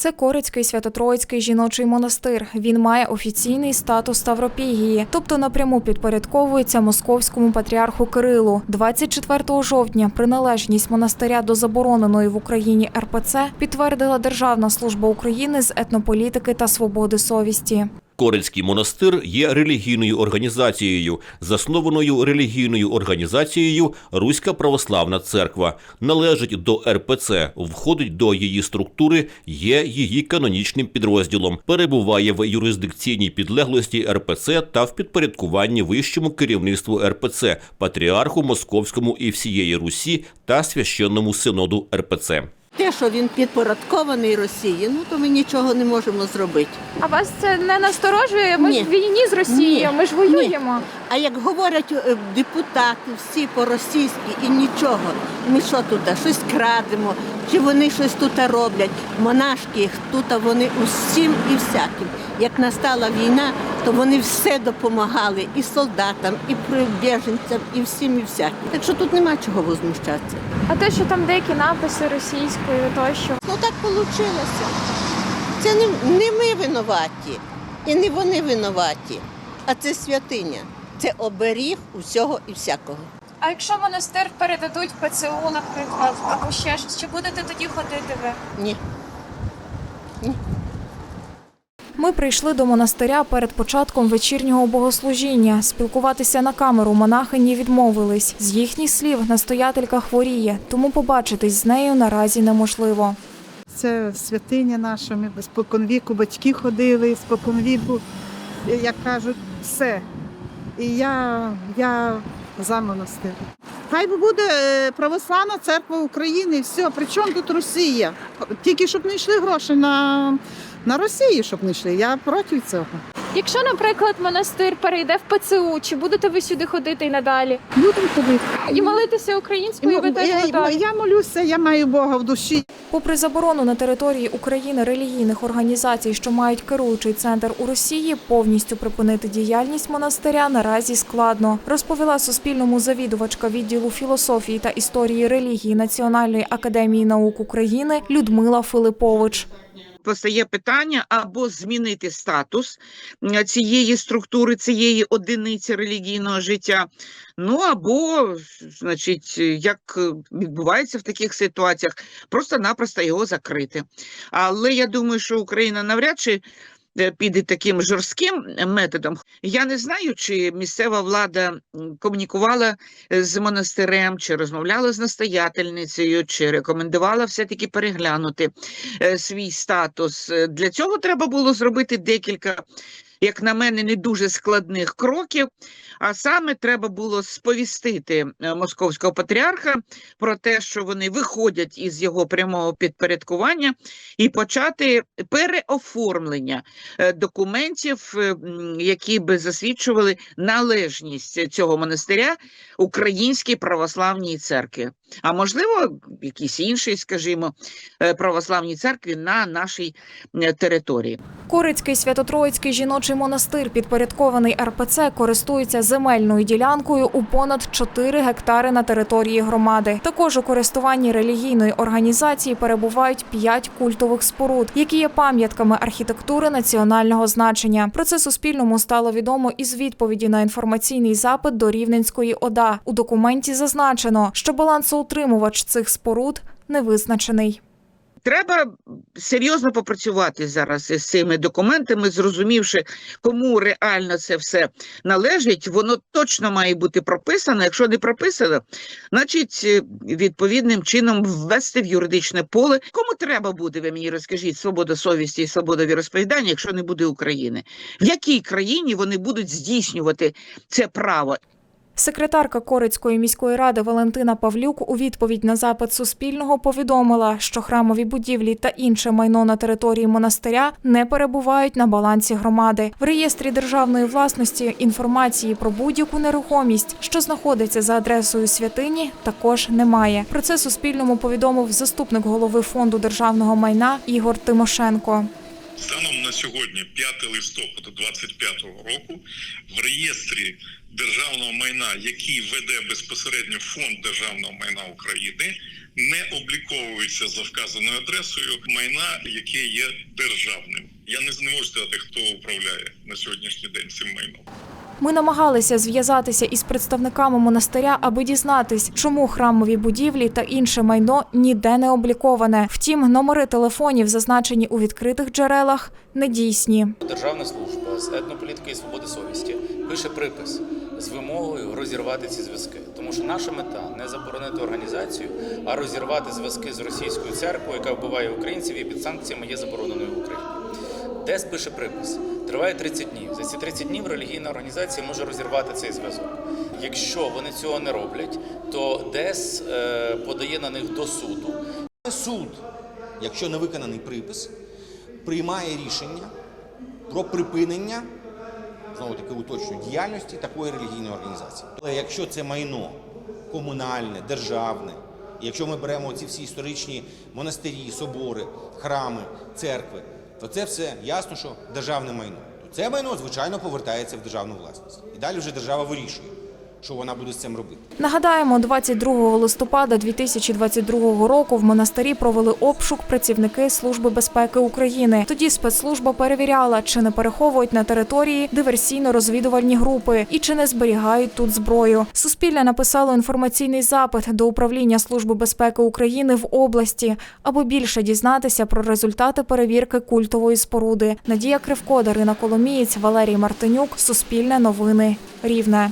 Це Корицький Свято-Троїцький жіночий монастир. Він має офіційний статус Ставропігії, тобто напряму підпорядковується московському патріарху Кирилу. 24 жовтня приналежність монастиря до забороненої в Україні РПЦ підтвердила Державна служба України з етнополітики та свободи совісті. Корицький монастир є релігійною організацією, заснованою релігійною організацією Руська Православна Церква, належить до РПЦ, входить до її структури, є її канонічним підрозділом, перебуває в юрисдикційній підлеглості РПЦ та в підпорядкуванні вищому керівництву РПЦ, патріарху Московському і всієї Русі та священному синоду РПЦ. Те, що він підпорядкований Росії, ну то ми нічого не можемо зробити. А вас це не насторожує? Ми Ні. ж в війні з Росією, Ні. ми ж воюємо. А як говорять е, депутати всі по-російськи і нічого, ми що тут, щось крадемо, чи вони щось тут роблять. Монашки їх тут, вони усім і всяким. Як настала війна, то вони все допомагали і солдатам, і прибіженцям, і всім, і всяким. Так що тут нема чого возмущатися. А те, що там деякі написи російською, тощо. Ну так вийшло. Це не, не ми винуваті, і не вони винуваті, а це святиня. Це оберіг усього і всякого. А якщо монастир передадуть ПЦУ, наприклад, або ще щось, чи будете тоді ходити ви? Ні. Ні. Ми прийшли до монастиря перед початком вечірнього богослужіння. Спілкуватися на камеру монахині відмовились. З їхніх слів настоятелька хворіє, тому побачитись з нею наразі неможливо. Це святиня наша, ми споконвіку батьки ходили, споконвіку, як кажуть, все. І я, я за монастир. Хай би буде е, православна церква України, все. При чому тут Росія? Тільки щоб не йшли гроші на, на Росію, щоб не йшли. Я проти цього. Якщо, наприклад, монастир перейде в ПЦУ, чи будете ви сюди ходити і надалі? Будемо ходити. І молитися українською, ви теж я, готові? я молюся, я маю Бога в душі. Попри заборону на території України релігійних організацій, що мають керуючий центр у Росії, повністю припинити діяльність монастиря наразі складно, розповіла Суспільному завідувачка відділу філософії та історії релігії Національної академії наук України Людмила Филипович. Постає питання або змінити статус цієї структури, цієї одиниці релігійного життя. Ну або, значить, як відбувається в таких ситуаціях, просто-напросто його закрити. Але я думаю, що Україна навряд чи піде таким жорстким методом. Я не знаю, чи місцева влада комунікувала е, з монастирем, чи розмовляла з настоятельницею, чи рекомендувала все-таки переглянути е, свій статус. Е, Для цього треба було зробити декілька, як на мене, не дуже складних кроків. А саме треба було сповістити е, московського патріарха про те, що вони виходять із його прямого підпорядкування, і почати переоформлення е, документів, е, які би засвідчували належність цього монастиря Українській православній церкві. А можливо, якійсь іншій, скажімо, православній церкві на нашій території. Корицький Свято-Троїцький жіночий монастир, підпорядкований РПЦ, користується земельною ділянкою у понад 4 гектари на території громади. Також у користуванні релігійної організації перебувають 5 культових споруд, які є пам'ятками архітектури національного значення. Про це Суспільному стало відомо із відповіді на інформаційний запит до Рівненської ОДА. У документі зазначено, що балансоутримувач цих споруд не визначений. Треба серйозно попрацювати зараз із цими документами, зрозумівши, кому реально це все належить. Воно точно має бути прописано. Якщо не прописано, значить е, відповідним чином ввести в юридичне поле. Кому треба буде, ви мені розкажіть, свобода совісті і свобода віросповідання, якщо не буде України? В якій країні вони будуть здійснювати це право? Секретарка Корицької міської ради Валентина Павлюк у відповідь на запит Суспільного повідомила, що храмові будівлі та інше майно на території монастиря не перебувають на балансі громади. В реєстрі державної власності інформації про будь-яку нерухомість, що знаходиться за адресою святині, також немає. Про це Суспільному повідомив заступник голови фонду державного майна Ігор Тимошенко. Станом на сьогодні, 5 листопада 2025 року, в реєстрі державного майна, який веде безпосередньо фонд державного майна України, не обліковується за вказаною адресою майна, яке є державним. Я не зможу сказати, хто управляє на сьогоднішній день цим майном. Ми намагалися зв'язатися із представниками монастиря, аби дізнатись, чому храмові будівлі та інше майно ніде не обліковане. Втім, номери телефонів, зазначені у відкритих джерелах, недійсні. Державна служба з етнополітики і свободи совісті пише припис з вимогою розірвати ці зв'язки. Тому що наша мета не заборонити організацію, а розірвати зв'язки з російською церквою, яка вбиває українців і під санкціями є забороненою в Україні. ДЕС пише припис. Триває 30 днів. За ці 30 днів релігійна організація може розірвати цей зв'язок. Якщо вони цього не роблять, то ДЕС е, подає на них до суду. Суд, якщо не виконаний припис, приймає рішення про припинення, знову таки уточнюю, діяльності такої релігійної організації. Але якщо це майно комунальне, державне, якщо ми беремо ці всі історичні монастирі, собори, храми, церкви, то це все ясно, що державне майно. То це майно, звичайно, повертається в державну власність. І далі вже держава вирішує, що вона буде з цим робити. Нагадаємо, 22 листопада 2022 року в монастирі провели обшук працівники Служби безпеки України. Тоді спецслужба перевіряла, чи не переховують на території диверсійно-розвідувальні групи і чи не зберігають тут зброю. Суспільне написало інформаційний запит до управління Служби безпеки України в області, аби більше дізнатися про результати перевірки культової споруди. Надія Кривко, Дарина Коломієць, Валерій Мартинюк. Суспільне новини. Рівне.